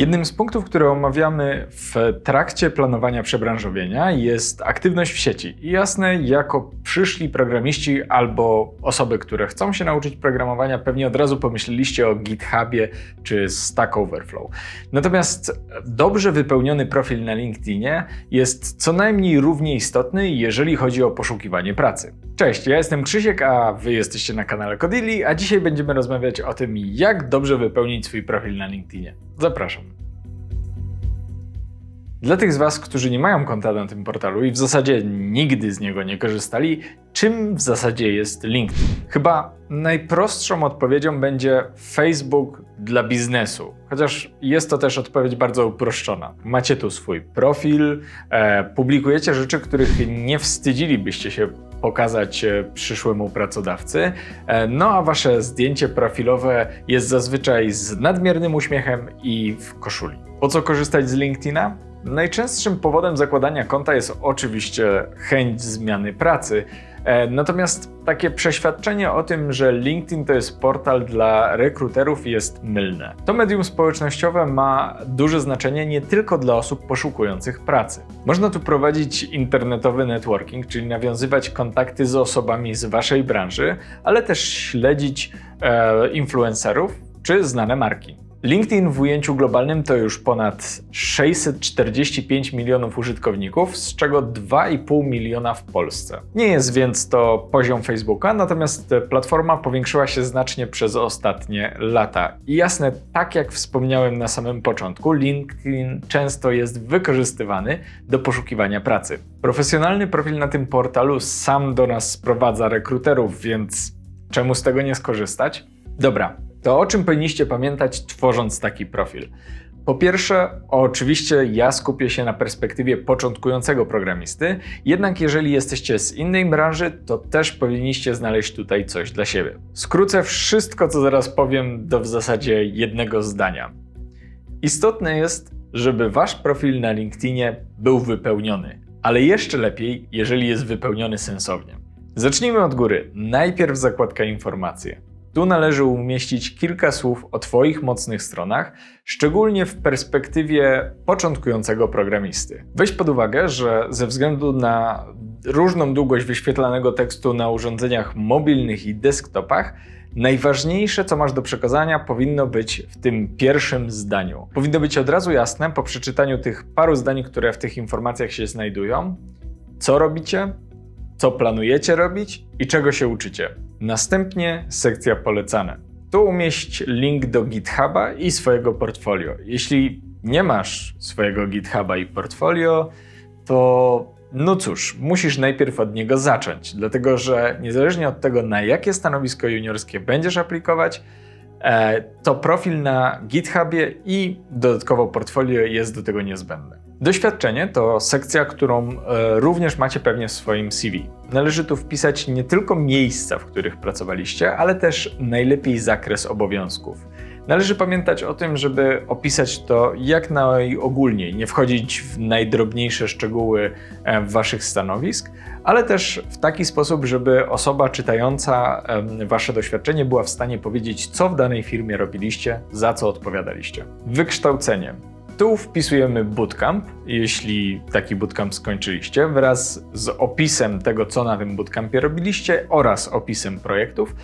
Jednym z punktów, które omawiamy w trakcie planowania przebranżowienia jest aktywność w sieci. I jasne, jako przyszli programiści albo osoby, które chcą się nauczyć programowania, pewnie od razu pomyśleliście o GitHubie czy Stack Overflow. Natomiast dobrze wypełniony profil na LinkedInie jest co najmniej równie istotny, jeżeli chodzi o poszukiwanie pracy. Cześć, ja jestem Krzysiek, a wy jesteście na kanale Kodili, a dzisiaj będziemy rozmawiać o tym, jak dobrze wypełnić swój profil na LinkedInie. Zapraszam. Dla tych z Was, którzy nie mają konta na tym portalu i w zasadzie nigdy z niego nie korzystali, czym w zasadzie jest LinkedIn? Chyba najprostszą odpowiedzią będzie Facebook dla biznesu, chociaż jest to też odpowiedź bardzo uproszczona. Macie tu swój profil, e, publikujecie rzeczy, których nie wstydzilibyście się pokazać e, przyszłemu pracodawcy. E, no a wasze zdjęcie profilowe jest zazwyczaj z nadmiernym uśmiechem i w koszuli. Po co korzystać z LinkedIna? Najczęstszym powodem zakładania konta jest oczywiście chęć zmiany pracy. E, natomiast takie przeświadczenie o tym, że LinkedIn to jest portal dla rekruterów jest mylne. To medium społecznościowe ma duże znaczenie nie tylko dla osób poszukujących pracy. Można tu prowadzić internetowy networking, czyli nawiązywać kontakty z osobami z waszej branży, ale też śledzić e, influencerów czy znane marki. LinkedIn w ujęciu globalnym to już ponad 645 milionów użytkowników, z czego 2,5 miliona w Polsce. Nie jest więc to poziom Facebooka, natomiast platforma powiększyła się znacznie przez ostatnie lata. I jasne, tak jak wspomniałem na samym początku, LinkedIn często jest wykorzystywany do poszukiwania pracy. Profesjonalny profil na tym portalu sam do nas sprowadza rekruterów, więc czemu z tego nie skorzystać? Dobra, to o czym powinniście pamiętać, tworząc taki profil? Po pierwsze, oczywiście ja skupię się na perspektywie początkującego programisty, jednak jeżeli jesteście z innej branży, to też powinniście znaleźć tutaj coś dla siebie. Skrócę wszystko, co zaraz powiem, do w zasadzie jednego zdania. Istotne jest, żeby wasz profil na LinkedInie był wypełniony, ale jeszcze lepiej, jeżeli jest wypełniony sensownie. Zacznijmy od góry. Najpierw zakładka informacje. Tu należy umieścić kilka słów o Twoich mocnych stronach, szczególnie w perspektywie początkującego programisty. Weź pod uwagę, że ze względu na różną długość wyświetlanego tekstu na urządzeniach mobilnych i desktopach, najważniejsze, co masz do przekazania, powinno być w tym pierwszym zdaniu. Powinno być od razu jasne po przeczytaniu tych paru zdań, które w tych informacjach się znajdują, co robicie, co planujecie robić i czego się uczycie. Następnie sekcja polecane. Tu umieść link do GitHuba i swojego portfolio. Jeśli nie masz swojego GitHuba i portfolio, to no cóż, musisz najpierw od niego zacząć, dlatego że niezależnie od tego, na jakie stanowisko juniorskie będziesz aplikować, e, to profil na GitHubie i dodatkowo portfolio jest do tego niezbędne. Doświadczenie to sekcja, którą e, również macie pewnie w swoim CV. Należy tu wpisać nie tylko miejsca, w których pracowaliście, ale też najlepiej zakres obowiązków. Należy pamiętać o tym, żeby opisać to jak najogólniej, nie wchodzić w najdrobniejsze szczegóły e, waszych stanowisk, ale też w taki sposób, żeby osoba czytająca wasze doświadczenie była w stanie powiedzieć, co w danej firmie robiliście, za co odpowiadaliście. Wykształcenie. Tu wpisujemy bootcamp, jeśli taki bootcamp skończyliście, wraz z opisem tego, co na tym bootcampie robiliście oraz opisem projektów.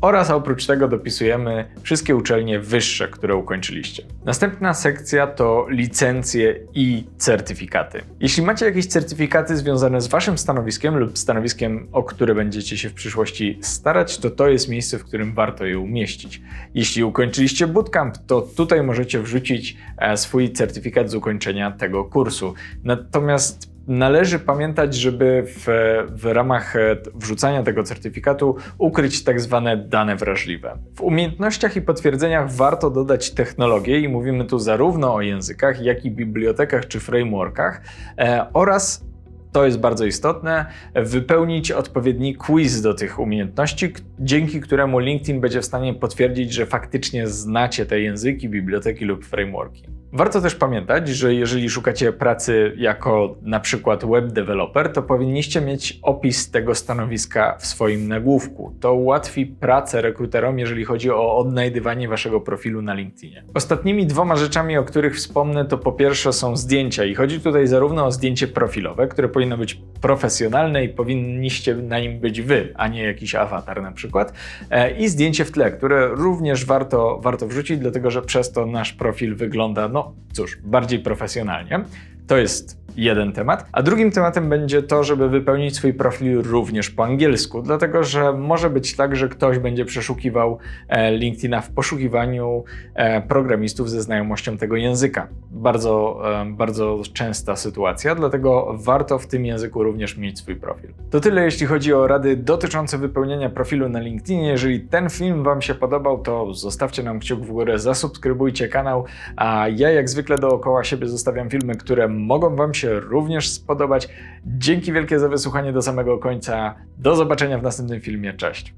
Oraz oprócz tego dopisujemy wszystkie uczelnie wyższe, które ukończyliście. Następna sekcja to licencje i certyfikaty. Jeśli macie jakieś certyfikaty związane z waszym stanowiskiem lub stanowiskiem, o które będziecie się w przyszłości starać, to to jest miejsce, w którym warto je umieścić. Jeśli ukończyliście bootcamp, to tutaj możecie wrzucić e, swój certyfikat z ukończenia tego kursu. Natomiast Należy pamiętać, żeby w, w ramach e, wrzucania tego certyfikatu ukryć tak zwane dane wrażliwe. W umiejętnościach i potwierdzeniach warto dodać technologię i mówimy tu zarówno o językach, jak i bibliotekach czy frameworkach e, oraz to jest bardzo istotne, wypełnić odpowiedni quiz do tych umiejętności, dzięki któremu LinkedIn będzie w stanie potwierdzić, że faktycznie znacie te języki, biblioteki lub frameworki. Warto też pamiętać, że jeżeli szukacie pracy jako na przykład web developer, to powinniście mieć opis tego stanowiska w swoim nagłówku. To ułatwi pracę rekruterom, jeżeli chodzi o odnajdywanie waszego profilu na LinkedInie. Ostatnimi dwoma rzeczami, o których wspomnę, to po pierwsze są zdjęcia i chodzi tutaj zarówno o zdjęcie profilowe, które powinno być profesjonalne i powinniście na nim być wy, a nie jakiś awatar na przykład, e, i zdjęcie w tle, które również warto, warto wrzucić, dlatego że przez to nasz profil wygląda, no cóż, bardziej profesjonalnie. To jest jeden temat. A drugim tematem będzie to, żeby wypełnić swój profil również po angielsku, dlatego że może być tak, że ktoś będzie przeszukiwał e, LinkedIna w poszukiwaniu e, programistów ze znajomością tego języka. Bardzo, e, bardzo częsta sytuacja, dlatego warto w tym języku również mieć swój profil. To tyle, jeśli chodzi o rady dotyczące wypełniania profilu na LinkedInie. Jeżeli ten film Wam się podobał, to zostawcie nam kciuk w górę, zasubskrybujcie kanał, a ja jak zwykle dookoła siebie zostawiam filmy, które mogą Wam również spodobać. Dzięki wielkie za wysłuchanie do samego końca. Do zobaczenia w następnym filmie. Cześć.